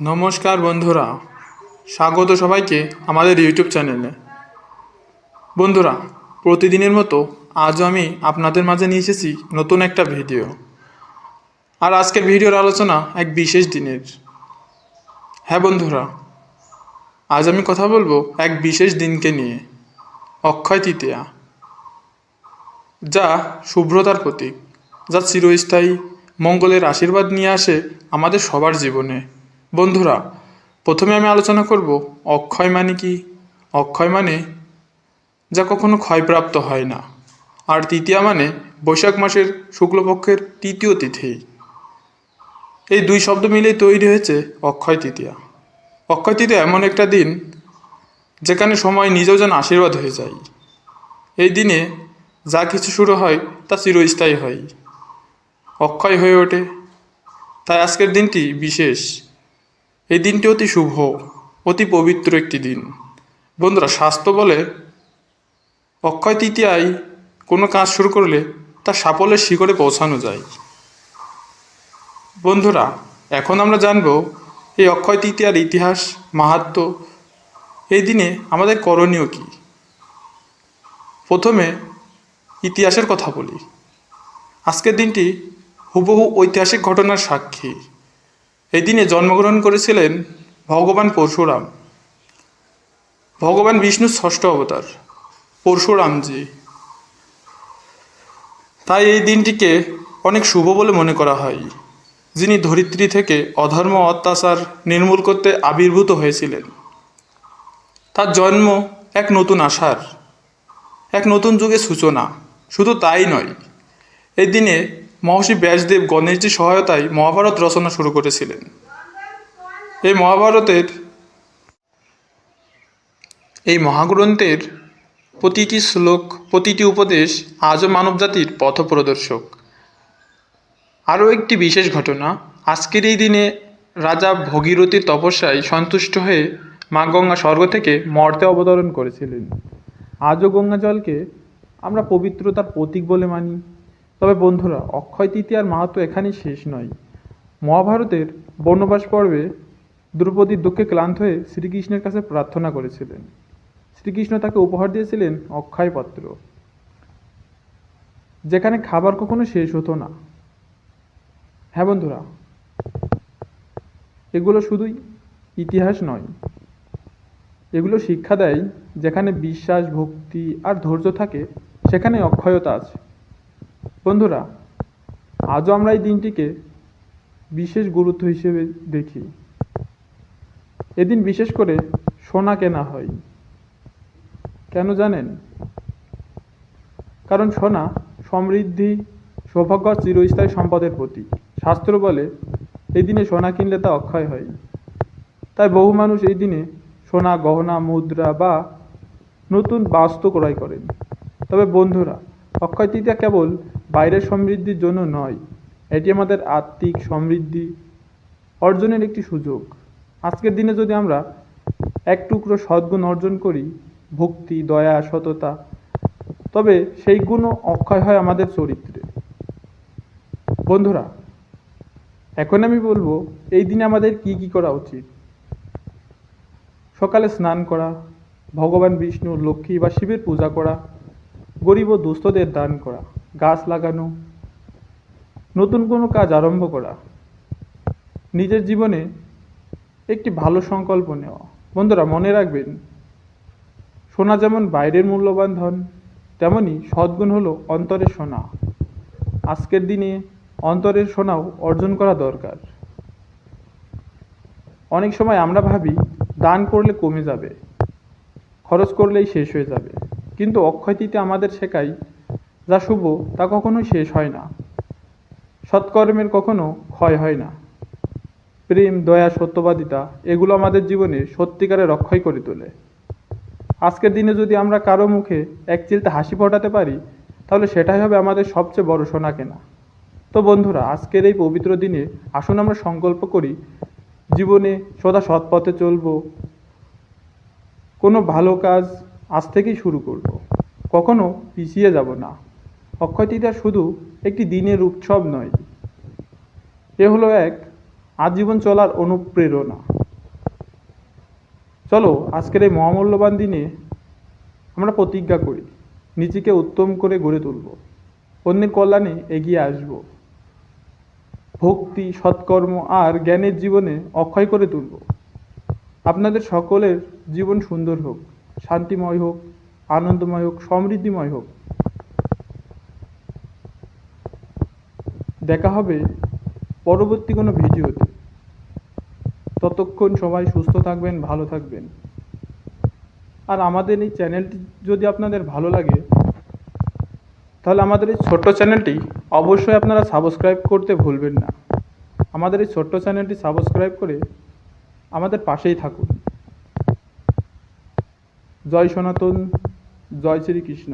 নমস্কার বন্ধুরা, স্বাগত সবাইকে আমাদের ইউটিউব চ্যানেলে। বন্ধুরা, প্রতিদিনের মতো আজও আমি আপনাদের মাঝে নিয়ে এসেছি নতুন একটা ভিডিও। আর আজকের ভিডিওর আলোচনা এক বিশেষ দিনের। হ্যাঁ বন্ধুরা, আজ আমি কথা বলব এক বিশেষ দিনকে নিয়ে, অক্ষয় তৃতীয়া, যা শুভ্রতার প্রতীক, যা চিরস্থায়ী মঙ্গলের আশীর্বাদ নিয়ে আসে আমাদের সবার জীবনে। বন্ধুরা, প্রথমে আমি আলোচনা করব অক্ষয় মানে কি? অক্ষয় মানে যা কখনো ক্ষয়প্রাপ্ত হয় না। আর তৃতীয়া মানে বৈশাখ মাসের শুক্লপক্ষের তৃতীয় তিথি। এই দুই শব্দ মিলেই তৈরি হয়েছে অক্ষয় তৃতীয়া। অক্ষয় তৃতীয়া এমন একটা দিন যেখানে সময় নিজেও যেন আশীর্বাদ হয়ে যায়। এই দিনে যা কিছু শুরু হয় তা চিরস্থায়ী হয়। অক্ষয় হয়ে ওঠে। তাই আজকের দিনটি বিশেষ। এই দিনটি অতি শুভ, অতি পবিত্র একটি দিন। বন্ধুরা, স্বাস্থ্য বলে অক্ষয় তৃতীয়ায় কোনো কাজ শুরু করলে তা সাফল্যের শিখরে পৌঁছানো যায়। বন্ধুরা, এখন আমরা জানব এই অক্ষয় তৃতীয়ার ইতিহাস, মাহাত্ম। এই দিনে আমাদের করণীয় কী? প্রথমে ইতিহাসের কথা বলি। আজকের দিনটি হুবহু ঐতিহাসিক ঘটনার সাক্ষী। এই দিনে জন্মগ্রহণ করেছিলেন ভগবান পরশুরাম। ভগবান বিষ্ণুর ষষ্ঠ অবতার, পরশুরামজি। তাই এই দিনটিকে অনেক শুভ বলে মনে করা হয়, যিনি ধরিত্রী থেকে অধর্ম অত্যাচার নির্মূল করতে আবির্ভূত হয়েছিলেন। তার জন্ম এক নতুন আশার এক নতুন যুগের সূচনা, শুধু তাই নয় এই দিনে মহর্ষি ব্যাসদেব গণেশজির সহায়তায় মহাভারত রচনা শুরু করেছিলেন। এই মহাভারতের এই মহাগ্রন্থের প্রতিটি শ্লোক, প্রতিটি উপদেশ আজও মানবজাতির পথপ্রদর্শক। আরও একটি বিশেষ ঘটনা, আজকের এই দিনে রাজা ভগীরথীর তপস্যায় সন্তুষ্ট হয়ে মা গঙ্গা স্বর্গ থেকে মর্তে অবতরণ করেছিলেন। আজও গঙ্গা জলকে আমরা পবিত্রতার প্রতীক বলে মানি। তবে বন্ধুরা, অক্ষয় তৃতীয়ার মাহাত্ম এখানেই শেষ নয়। মহাভারতের বনবাস পর্বে দ্রৌপদীর দুঃখে ক্লান্ত হয়ে শ্রীকৃষ্ণের কাছে প্রার্থনা করেছিলেন। শ্রীকৃষ্ণ তাকে উপহার দিয়েছিলেন অক্ষয় পাত্র। যেখানে খাবার কখনো শেষ হতো না। হ্যাঁ বন্ধুরা, এগুলো শুধুই ইতিহাস নয়। এগুলো শিক্ষা দেয় যেখানে বিশ্বাস, ভক্তি আর ধৈর্য থাকে, সেখানে অক্ষয়তা আছে। বন্ধুরা, আজও আমরা এই দিনটিকে বিশেষ গুরুত্ব হিসেবে দেখি। এদিন বিশেষ করে সোনা কেনা হয়। কেন জানেন? কারণ সোনা সমৃদ্ধি, সৌভাগ্য চিরস্থায়ী সম্পদের প্রতীক। শাস্ত্র বলে এই দিনে সোনা কিনলে তা অক্ষয় হয়। তাই বহু মানুষ এই দিনে সোনা, গহনা, মুদ্রা বা নতুন বাস্তু ক্রয় করেন। তবে বন্ধুরা, অক্ষয় তৃতীয়া কেবল বাইরের সমৃদ্ধির জন্য নয়। এটি আমাদের আত্মিক সমৃদ্ধি অর্জনের একটি সুযোগ। আজকের দিনে যদি আমরা এক টুকরো সদ্গুণ অর্জন করি, ভক্তি, দয়া, সততা, তবে সেই গুণও অক্ষয় হয় আমাদের চরিত্রে। বন্ধুরা, এখন আমি বলব, এই দিনে আমাদের কি কি করা উচিত? সকালে স্নান করা, ভগবান বিষ্ণু, লক্ষ্মী বা শিবের পূজা করা, গরিব ও দুস্থদের দান করা। গাছ লাগানো, নতুন কোনো কাজ আরম্ভ করা, নিজের জীবনে একটি ভালো সংকল্প নেওয়া। বন্ধুরা, মনে রাখবেন, সোনা যেমন বাইরের মূল্যবান ধন তেমনই সদ্গুণ হলো অন্তরের সোনা। আজকের দিনে অন্তরের সোনাও অর্জন করা দরকার। অনেক সময় আমরা ভাবি, দান করলে কমে যাবে, খরচ করলেই শেষ হয়ে যাবে। কিন্তু অক্ষয় তৃতীয়া আমাদের শেখায় যা শুভ, তা কখনোই শেষ হয় না। সৎকর্মের কখনো ক্ষয় হয় না। প্রেম, দয়া, সত্যবাদিতা, এগুলো আমাদের জীবনে সত্যিকারের রক্ষাই করে তোলে। আজকের দিনে যদি আমরা কারও মুখে এক চিলতে হাসি ফোটাতে পারি, তাহলে সেটাই হবে আমাদের সবচেয়ে বড় সোনা কেনা তো বন্ধুরা, আজকের এই পবিত্র দিনে আসুন আমরা সংকল্প করি, জীবনে সদা সৎ পথে চলবো। কোনো ভালো কাজ আজ থেকেই শুরু করব। কখনো পিছিয়ে যাব না। অক্ষয় শুধু একটি দিনের উৎসব নয়, এ হলো এক আজীবন চলার অনুপ্রেরণা। চলো, আজকের এই মহামূল্যবান দিনে আমরা প্রতিজ্ঞা করি, নিজেকে উত্তম করে গড়ে তুলব, অন্যের কল্যাণে এগিয়ে আসব। ভক্তি, সৎকর্ম আর জ্ঞানের জীবনে অক্ষয় করে তুলব। আপনাদের সকলের জীবন সুন্দর হোক, শান্তিময় হোক, আনন্দময় হোক, সমৃদ্ধিময় হোক। দেখা হবে পরবর্তী কোনো ভিডিওতে। ততক্ষণ সবাই সুস্থ থাকবেন, ভালো থাকবেন। আর আমাদের এই চ্যানেলটি যদি আপনাদের ভালো লাগে, তাহলে আমাদের এই ছোট্ট চ্যানেলটি অবশ্যই আপনারা সাবস্ক্রাইব করতে ভুলবেন না। আমাদের এই ছোট্ট চ্যানেলটি সাবস্ক্রাইব করে আমাদের পাশেই থাকুন। জয় সনাতন, জয় শ্রীকৃষ্ণ।